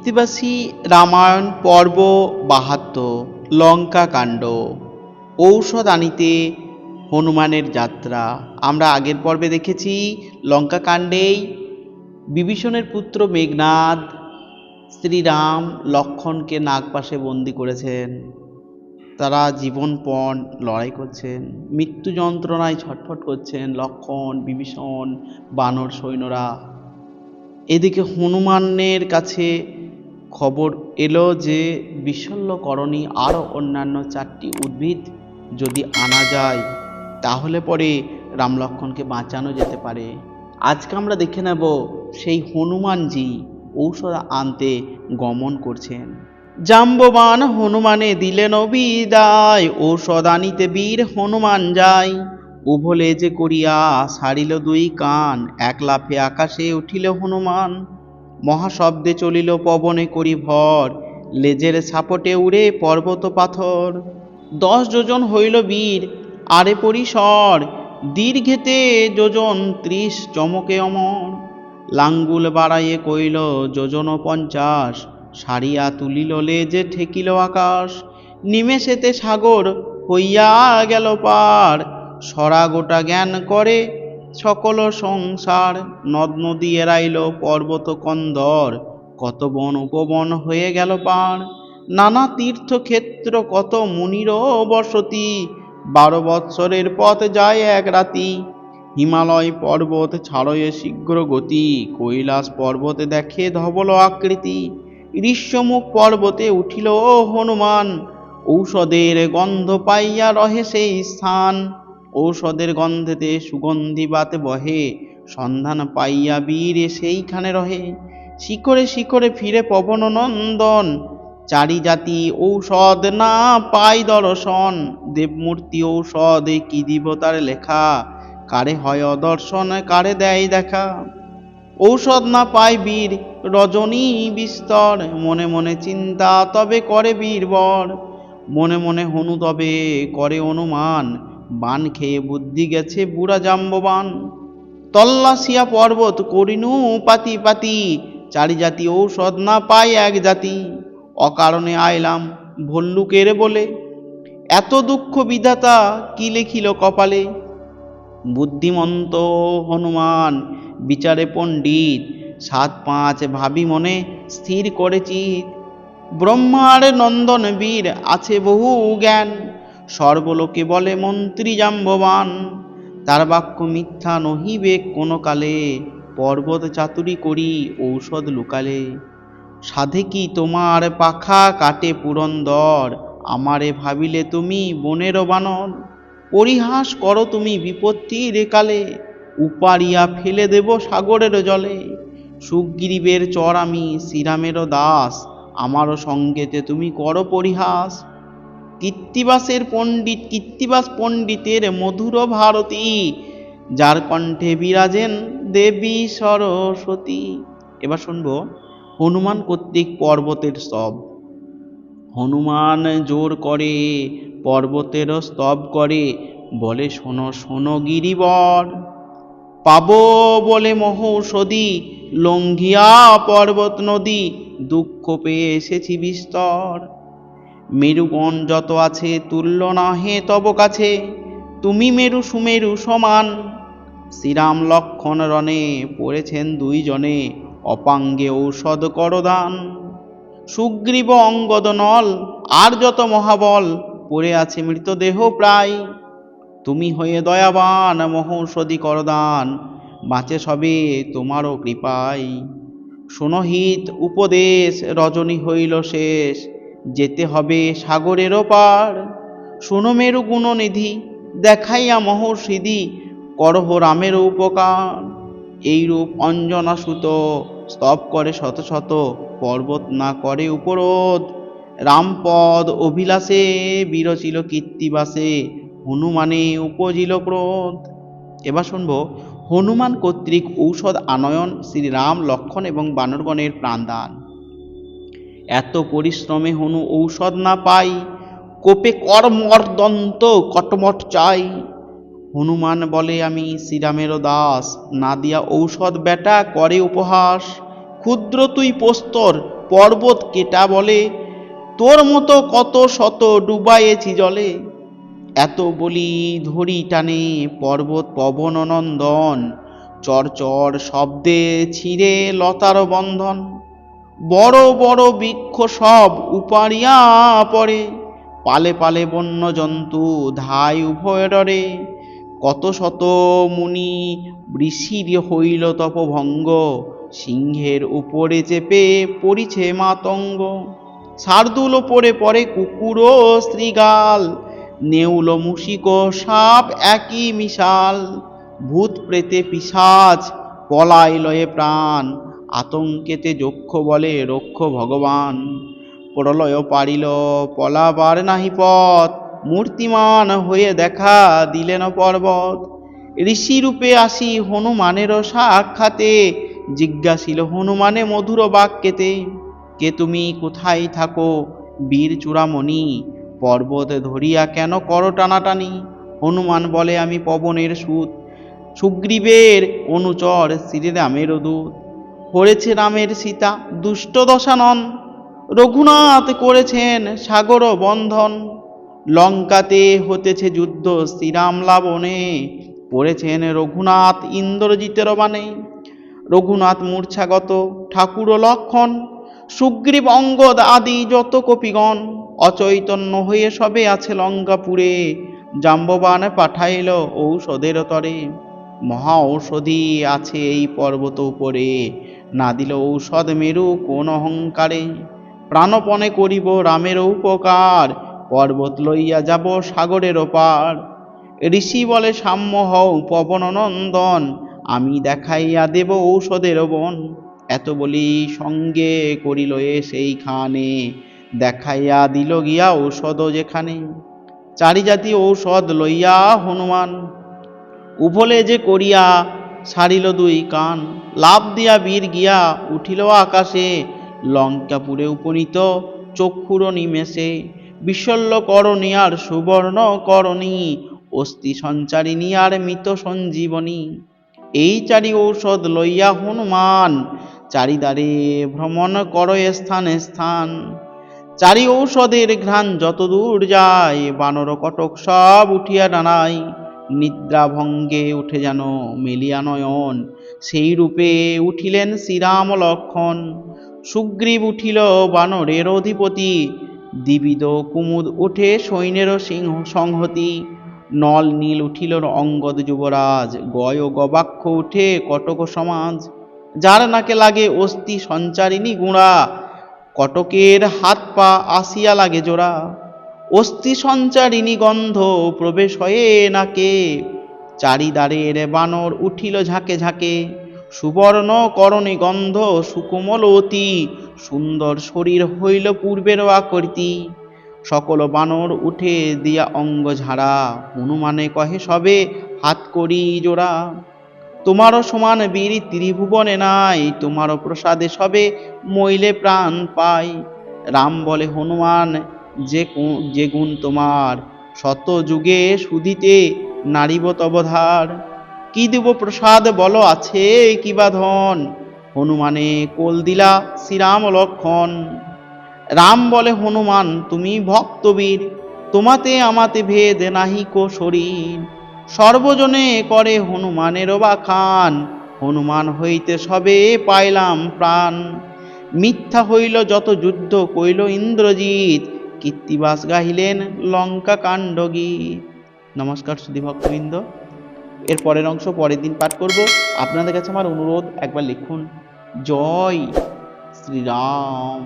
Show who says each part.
Speaker 1: কৃত্তিবাসী রামায়ণ পর্ব বাহাত্তর, লঙ্কা কাণ্ড। ঔষধ আনিতে হনুমানের যাত্রা। আমরা আগের পর্বে দেখেছি, লঙ্কা কাণ্ডেই বিভীষণের পুত্র মেঘনাদ শ্রীরাম লক্ষণকে নাগপাশে বন্দি করেছেন। তারা জীবনপণ লড়াই করছেন, মৃত্যু যন্ত্রণায় ছটফট করছেন লক্ষণ, বিভীষণ, বানর সৈন্যরা। এদিকে হনুমানের কাছে খবর এলো যে বিশল্যকরণী আরও অন্যান্য চারটি উদ্ভিদ যদি আনা যায়, তাহলে পরে রাম লক্ষণকে বাঁচানো যেতে পারে। আজকে আমরা দেখে নেব সেই হনুমানজি ঔষধ আনতে গমন করছেন। জাম্ববান হনুমানে দিলেন বিদায়, ঔষধ আনিতে বীর হনুমান যায়। উভলে যে করিয়া সারিল দুই কান এক লাফে আকাশে উঠিল হনুমান। মহাশব্দে চলিল পবনে করি ভর লেজের সাপটে উড়ে পর্বত পাথর। দশ যোজন হইল বীর, আরে পরিসর, দীর্ঘেতে যোজন ত্রিশ চমকে অমর। লাঙ্গুল বাড়াইয়ে কইল, যোজন পঞ্চাশ সারিয়া তুলিল, লেজে ঠেকিল আকাশ। নিমেষেতে সাগর হইয়া গেল পার, সরা গোটা জ্ঞান করে সকল সংসার নদ নদী এড়াইল পর্বত কন্দর কত বন উপবন হয়ে গেল পার। নানা তীর্থক্ষেত্র, কত মুনির বসতি। বারো বৎসরের পথ যায় এক রাতি। হিমালয় পর্বত ছাড়য়ে শীঘ্র গতি। কৈলাস পর্বতে দেখে ধবল আকৃতি। ঋষ্যমুখ পর্বতে উঠিল হনুমান। ঔষধের গন্ধ পাইয়া রহে সেই স্থান। ঔষধের গন্ধেতে সুগন্ধি বাতে বহে, সন্ধান পাইয়া বীর সেইখানে রহে। শিখরে শিখরে ফিরে পবন নন্দন চারি জাতি ঔষধ না পাই দর্শন। দেবমূর্তি ঔষধ কি দিবতার লেখা? কারে হয় অদর্শন, কারে দেয় দেখা? ঔষধ না পায় বীর, রজনী বিস্তর। মনে মনে চিন্তা, তবে করে বীরবর। মনে মনে হনু তবে, করে অনুমান। বান খেয়ে বুদ্ধি গেছে বুড়া জাম্ববান। তল্লাশিয়া পর্বত করিনু পাতি পাতি, চারি জাতি ঔষধ না পায় এক জাতি। অকারণে আইলাম ভল্লুকের বলে, এত দুঃখ বিধাতা, কি লেখিল কপালে? বুদ্ধিমন্ত হনুমান, বিচারে পণ্ডিত, সাত পাঁচ ভাবি মনে স্থির করেছি। ব্রহ্মার নন্দন বীর আছে বহু জ্ঞান। সর্বলোকে বলে, মন্ত্রী জাম্ববান, তার বাক্য মিথ্যা নহিবে কোনো কালে। পর্বত চাতুরি করি, ঔষধ লুকালে। সাধে কি তোমার পাখা কাটে পুরন্দর? আমারে ভাবিলে তুমি বনের বানর। পরিহাস করো তুমি বিপত্তির কালে। উপারিয়া ফেলে দেব সাগরের জলে। সুগ্রীবের চর আমি শ্রীরামেরও দাস। আমারও সঙ্গেতে তুমি করো পরিহাস। কৃত্তিবাসের পণ্ডিত কৃত্তিবাস পণ্ডিতের মধুর ভারতী, যার কণ্ঠে বিরাজেন দেবী সরস্বতী। এবার শুনব হনুমান কর্তৃক পর্বতের স্তব। হনুমান জোর করে পর্বতেরও স্তব করে, বলে, শোনো শোনো গিরিবর, পাব বলে মহৌষধি, লঙ্ঘিয়া পর্বত নদী, দুঃখ পেয়ে এসেছি বিস্তর। মেরুগণ যত আছে তুল্য না হে তব কাছে। তুমি মেরু সুমেরু সমান। শ্রীরাম লক্ষণ রণে পড়েছেন দুইজনে অপাঙ্গে ঔষধ করদান। সুগ্রীব অঙ্গদ নল, আর যত মহাবল, পড়ে আছে মৃতদেহ প্রায়। তুমি হয়ে দয়াবান মহৌষধি করদান, বাঁচে সবে তোমারও কৃপায়। সোনহিত উপদেশ, রজনী হইল শেষ। যেতে হবে সাগরেরও পার সোনমেরু গুণনিধি, দেখাইয়া মহর্ষিদি, করহ রামের উপকার। এইরূপ অঞ্জনা সুত স্তব করে শত শত পর্বত না করে উপরোধ। রামপদ অভিলাষে বিরচিল কীর্তিবাসে, হনুমানে উপজিল ক্রোধ। এবার শুনব, হনুমান কর্তৃক ঔষধ আনয়ন শ্রীরাম লক্ষণ এবং বানরগণের প্রাণদান। এত পরিশ্রমে হনু ঔষধ না পাই, কোপে কর্মর্দন্ত কটমট চাই। হনুমান বলে, আমি শ্রীরামেরও দাস, না দিয়া ঔষধ বেটা করে উপহাস। ক্ষুদ্র তুই পোস্তর পর্বত কেটা বলে, তোর মতো কত শত ডুবাইয়েছি জলে। এত বলি ধরি টানে, পর্বত পবন নন্দন চর শব্দে ছিঁড়ে লতার বন্ধন। বড় বড় বৃক্ষ সব উপাড়িয়া পড়ে। পালে পালে বন্য জন্তু ধাই উভয় ডরে। কত শত মুনি ঋষির হইল তপভঙ্গ। সিংহের উপরে চেপে পড়িছে মাতঙ্গ। শার্দুল পরে পরে কুকুর ও শ্রীগাল নেউল মুশিক সাপ একই মিশাল। ভূত প্রেতে পিসাচ পলাই লয়ে প্রাণ। আতঙ্কেতে যক্ষ বলে, রক্ষ ভগবান। প্রলয় পারিল পলাবার নাহি পথ, মূর্তিমান হয়ে দেখা দিলেন পর্বত। ঋষি রূপে আসি হনুমানেরও সাক্ষাতে, জিজ্ঞাসিল, হনুমানে মধুর বাক্যেতে, কে তুমি কোথায় থাকো? বীর চূড়ামণি, পর্বত ধরিয়া কেন কর টানাটানি? হনুমান বলে, আমি পবনের সুত, সুগ্রীবের অনুচর শ্রীরামের দূত। হরেছে রামের সীতা, দুষ্ট দশানন রঘুনাথ করেছেন সাগর বন্ধন। লঙ্কাতে হতেছে যুদ্ধ, শ্রীরাম লাবণে। পড়েছেন রঘুনাথ ইন্দ্রজিতের বানে রঘুনাথ মূর্ছাগত ঠাকুর লক্ষণ। সুগ্রীব অঙ্গদ আদি যত কপিগণ। অচৈতন্য হয়ে সবে আছে লঙ্কাপুরে। জাম্ববান পাঠাইল ঔষধের তরে। মহা ঔষধি আছে এই পর্বত উপরে। না দিল ঔষধ মেরু কোন অহংকারে? প্রাণপণে করিব রামের উপকার, পর্বত লইয়া যাব সাগরের ওপার। ঋষি বলে, সাম্য হও পবন নন্দন, আমি দেখাইয়া দেব ঔষধের বন। এত বলি সঙ্গে করিল এ সেইখানে, দেখাইয়া দিল গিয়া ঔষধ যেখানে। চারি জাতি ঔষধ লইয়া হনুমান, উভলে যে করিয়া সারিল দুই কান। লাভ দিয়া বীর গিয়া উঠিল আকাশে। লঙ্কাপুরে উপনীত চক্ষুর নিমেষে। বিশল্য করণী আর সুবর্ণ করণী। অস্থি সঞ্চারিণী আর মৃত সঞ্জীবনী। এই চারি ঔষধ লইয়া হনুমান চারিদারে ভ্রমণ কর স্থানে স্থান। চারি ঔষধের ঘ্রাণ যত দূর যায়, বানর কটক সব উঠিয়া ডানায় নিদ্রা ভঙ্গে উঠে যেন মেলিয়া নয়ন। সেই রূপে উঠিলেন শ্রীরাম লক্ষণ সুগ্রীব উঠিল বানরের অধিপতি। দিবিদ কুমুদ উঠে সৈন্যের সিংহ সংহতি। নল নীল উঠিল অঙ্গদ যুবরাজ। গয় গবাক্ষ উঠে কটক সমাজ। যার নাকে লাগে অস্থি সঞ্চারিণী গুঁড়া। কটকের হাত পা আসিয়া লাগে জোড়া। অস্থি সঞ্চারিণী গন্ধ প্রবেশ হয়ে নাকে। চারিদারের বানর উঠিল ঝাঁকে ঝাঁকে। সুবর্ণ করণী গন্ধ সুকোমল অতি। সুন্দর শরীর হইল পূর্বের আকৃতি। সকল বানর উঠে দিয়া অঙ্গ ঝাড়া। হনুমানে কহে, সবে হাত করি জোড়া। তোমারও সমান বীর ত্রিভুবনে নাই। তোমারও প্রসাদে সবে মইলে প্রাণ পাই। রাম বলে, হনুমান যে যে গুণ তোমার শত যুগে সুদিতে নারিব তবধার। কি দেব প্রসাদ বল আছে কিবা ধন? হনুমানে কোল দিলা শ্রীরাম লক্ষণ। রাম বলে, হনুমান, তুমি ভক্তবীর। তোমাতে আমাতে ভেদ নাহি কো শরীর। সর্বজনে করে হনুমানের বাখান হনুমান হইতে সবে পাইলাম প্রাণ। মিথ্যা হইল যত যুদ্ধ, কইল ইন্দ্রজিৎ। কীর্তিবাস গাহিলেন লঙ্কা কাণ্ড গীত নমস্কার সুধী ভক্তবৃন্দ। এর পরের অংশ পরের দিন পাঠ করব। আপনাদের কাছে আমার অনুরোধ, একবার লিখুন, জয় শ্রীরাম।